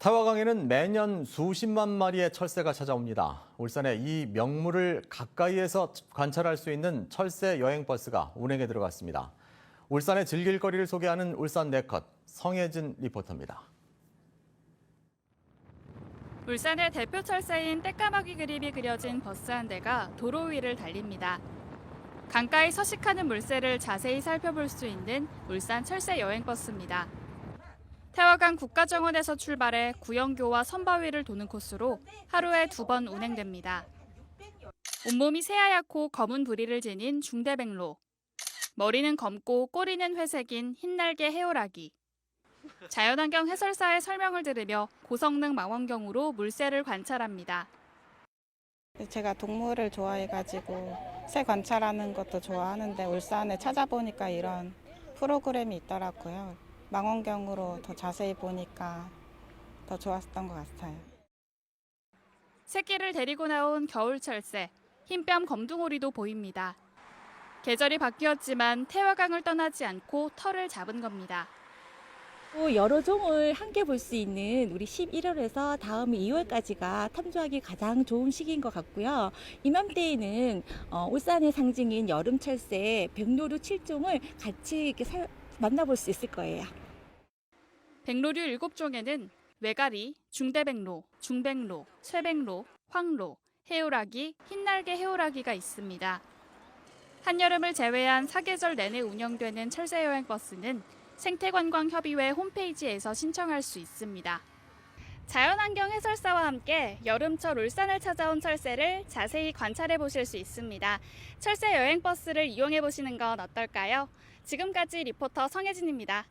태화강에는 매년 수십만 마리의 철새가 찾아옵니다. 울산에 이 명물을 가까이에서 관찰할 수 있는 철새 여행 버스가 운행에 들어갔습니다. 울산의 즐길 거리를 소개하는 울산 네컷 성혜진 리포터입니다. 울산의 대표 철새인 떼까마귀 그림이 그려진 버스 한 대가 도로 위를 달립니다. 강가에 서식하는 물새를 자세히 살펴볼 수 있는 울산 철새 여행 버스입니다. 태화강 국가정원에서 출발해 구영교와 선바위를 도는 코스로 하루에 두 번 운행됩니다. 온몸이 새하얗고 검은 부리를 지닌 중대백로. 머리는 검고 꼬리는 회색인 흰날개 해오라기. 자연환경 해설사의 설명을 들으며 고성능 망원경으로 물새를 관찰합니다. 제가 동물을 좋아해가지고 새 관찰하는 것도 좋아하는데 울산에 찾아보니까 이런 프로그램이 있더라고요. 망원경으로 더 자세히 보니까 더 좋았던 것 같아요. 새끼를 데리고 나온 겨울철새, 흰뺨 검둥오리도 보입니다. 계절이 바뀌었지만 태화강을 떠나지 않고 털을 잡은 겁니다. 또 여러 종을 함께 볼 수 있는 우리 11월에서 다음 2월까지가 탐조하기 가장 좋은 시기인 것 같고요. 이맘때에는 어, 울산의 상징인 여름철새 백로류 7종을 같이 이렇게 살- 만나볼 수 있을 거예요. 백로류 7종에는 외가리, 중대백로, 중백로, 쇠백로, 황로, 해오라기, 흰날개 해오라기가 있습니다. 한여름을 제외한 사계절 내내 운영되는 철새여행 버스는 생태관광협의회 홈페이지에서 신청할 수 있습니다. 자연환경 해설사와 함께 여름철 울산을 찾아온 철새를 자세히 관찰해 보실 수 있습니다. 철새 여행 버스를 이용해 보시는 건 어떨까요? 지금까지 리포터 성혜진입니다.